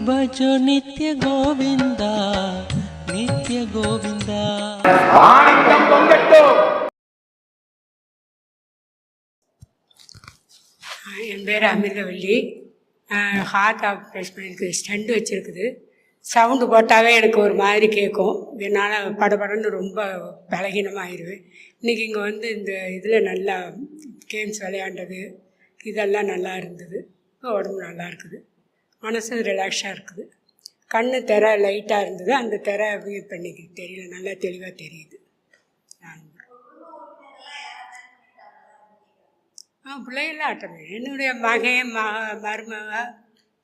भजो நித்ய கோவிந்தா நித்ய கோவிந்தா என் பேர் அமிர்தவல்லி ஹார்ட் ஆப்ரேஷனுக்கு ஸ்டண்ட் வச்சுருக்குது சவுண்டு போட்டாவே எனக்கு ஒரு மாதிரி கேட்கும் என்னால் படபடன்னு ரொம்ப பலகீனமாகிடுவேன் இன்றைக்கி இங்கே வந்து இந்த இதில் நல்லா கேம்ஸ் விளையாண்டது இதெல்லாம் நல்லா இருந்தது உடம்பு நல்லா இருக்குது மனசு ரிலாக்ஸாக இருக்குது. கண்ணு திற லைட்டாக இருந்தது. அந்த திரை வியூ பண்ணிக்க தெரியல. நல்லா தெளிவாக தெரியுது. நான் ஆ பிள்ளைகள்லாம் பண்ணி என்னுடைய மகன் மக மருமக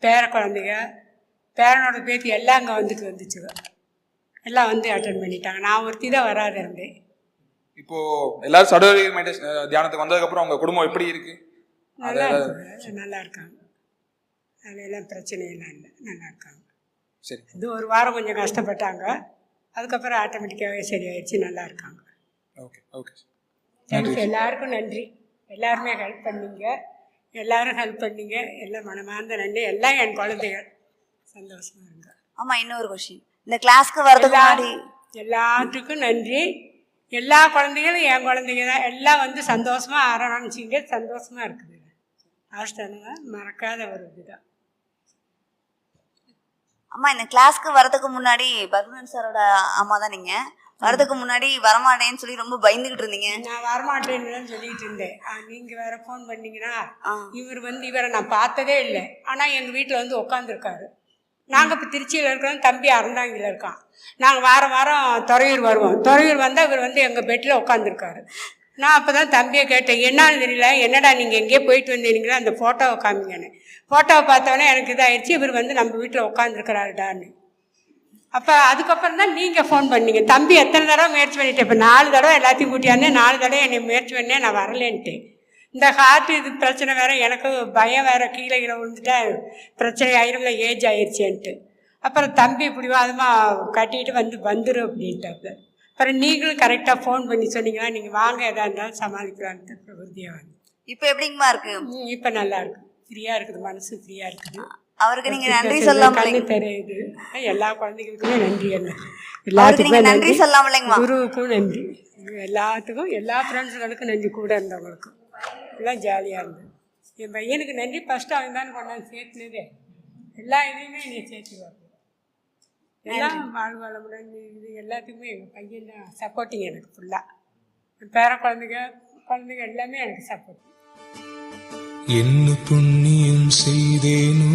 பேர குழந்தைங்க பேரனோட பேத்தி எல்லாம் அங்கே வந்துட்டு வந்துச்சுங்க எல்லாம் வந்து அட்டன் பண்ணிட்டாங்க. நான் ஒருத்தி தான் வராது இருந்தேன். இப்போ எல்லாரும் சடோரி தியானத்துக்கு வந்ததுக்கு அப்புறம் உங்க குடும்பம் எப்படி இருக்கு? நல்லா நல்லா இருக்காங்க. அதெல்லாம் பிரச்சனையெல்லாம் இல்லை. நல்லா இருக்காங்க சரி. இது ஒரு வாரம் கொஞ்சம் கஷ்டப்பட்டாங்க. அதுக்கப்புறம் ஆட்டோமேட்டிக்காகவே சரியாயிடுச்சு நல்லா இருக்காங்க ஓகே. ஓகே தேங்க்ஸ் எல்லாருக்கும் நன்றி. எல்லாருமே ஹெல்ப் பண்ணீங்க. எல்லாரும் ஹெல்ப் பண்ணீங்க. எல்லாம் மனமார்ந்த நன்றி. எல்லாம் என் குழந்தைகள். சந்தோஷமா இருங்க. ஆமா இன்னொரு கொஸ்டின் இந்த கிளாஸ்க்கு வரதுக்கு முன்னாடி எல்லாத்துக்கும் நன்றி. எல்லா குழந்தைகளும் என் குழந்தைங்க தான். எல்லாம் வந்து சந்தோஷமா ஆரம்பிச்சிங்க. சந்தோஷமா இருக்குது. ஆஸ்தானுங்க மறக்காத ஒரு இதுதான். அம்மா இந்த கிளாஸ்க்கு வரதுக்கு முன்னாடி பத்மன் சாரோட அம்மா தான் நீங்க. வரதுக்கு முன்னாடி வரமாட்டேன்னு சொல்லி ரொம்ப பயந்துகிட்டு இருந்தீங்க. நான் வரமாட்டேன்னு தான் சொல்லிட்டு இருந்தேன். நீங்க வேற ஃபோன் பண்ணீங்கன்னா. இவர் வந்து இவரை நான் பார்த்ததே இல்லை. ஆனா எங்க வீட்டில் வந்து உட்காந்துருக்காரு நாங்க இப்போ திருச்சியில் இருக்கிறோம் தம்பி அறந்தாங்கில இருக்கான். நாங்கள் வாரம் வாரம் துறையூர் வருவோம். துறையூர் வந்தால் இவர் வந்து எங்கள் பெட்டில் உட்காந்துருக்காரு நான் அப்போ தான் தம்பியை கேட்டேன் என்னன்னு தெரியல என்னடா நீங்கள் எங்கேயோ போயிட்டு வந்தீங்களா அந்த ஃபோட்டோவை காமிங்கன்னு ஃபோட்டோவை பார்த்தோன்னே எனக்கு இதாகிடுச்சு இவர் வந்து நம்ம வீட்டில் உட்காந்துருக்கிறாருடான்னு அப்போ அதுக்கப்புறம் தான் நீங்கள் ஃபோன் பண்ணீங்க. தம்பி எத்தனை தடவை முயற்சி பண்ணிட்டேன் இப்போ நாலு தடவை எல்லாத்தையும் கூட்டியாந்தே நாலு தடவை என்னை முயற்சி பண்ணேன் நான் வரலேன்ட்டு. இந்த ஹார்ட் இது பிரச்சனை வேற எனக்கு பயம் வேறு கீழே கீழே விழுந்துட்டா பிரச்சனை ஆயிரும்ல ஏஜ் ஆயிடுச்சேன்ட்டு அப்புறம் தம்பி பிடிவாதமாக கட்டிட்டு வந்து வந்துடும் அப்படின்ட்டாப்புல அப்புறம் நீங்களும் கரெக்டாக ஃபோன் பண்ணி சொன்னீங்கன்னா நீங்கள் வாங்க எதா இருந்தாலும் சமாளிக்கலான்ட்டு உறுதியாக வந்து. இப்போ எப்படிங்கம்மா இருக்கு? இப்போ நல்லா இருக்கு. ஃப்ரீயாக இருக்குது மனசு ஃப்ரீயாக இருக்குது. அவருக்கு நீங்க நன்றி சொல்லாம தெரியுது. எல்லா குழந்தைகளுக்குமே நன்றி நீங்க எல்லாத்துக்குமே நன்றி சொல்லாமலைங்கம்மா குருவுக்கும் நன்றி. எல்லாத்துக்கும் எல்லா ஃப்ரெண்ட்ஸுகளுக்கும் நன்றி கூட இருந்தவங்களுக்கும் எல்லாம் ஜாலியாக இருந்தது என் பையனுக்கு நன்றி. ஃபஸ்ட்டு அவன் தான் கொண்டாந்து சேர்த்துனதே. எல்லா இதையுமே நீ சேர்த்து எல்லாம் வாழ் வளமுடன் இது எல்லாத்துக்குமே எங்கள் பையன் தான் சப்போர்ட்டிங் எனக்கு ஃபுல்லாக பேர குழந்தைங்க குழந்தைங்க எல்லாமே எனக்கு சப்போர்ட் என்ன புண்ணியம் செய்தேனோ